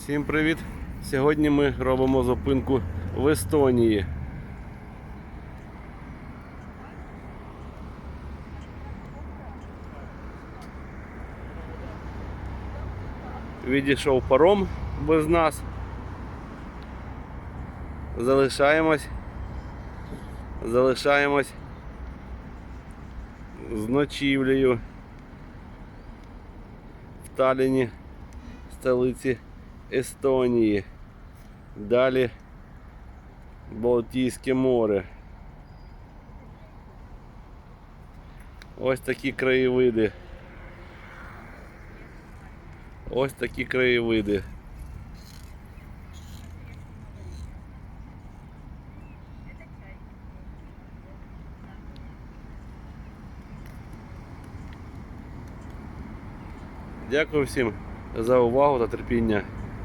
Всім привіт! Сьогодні ми робимо зупинку в Естонії. Відійшов паром без нас. Залишаємось. Залишаємось з ночівлею в Талліні, столиці Естонії. Далі Балтійське море. Ось такі краєвиди. Ось такі краєвиди. Дякую всім за увагу та терпіння.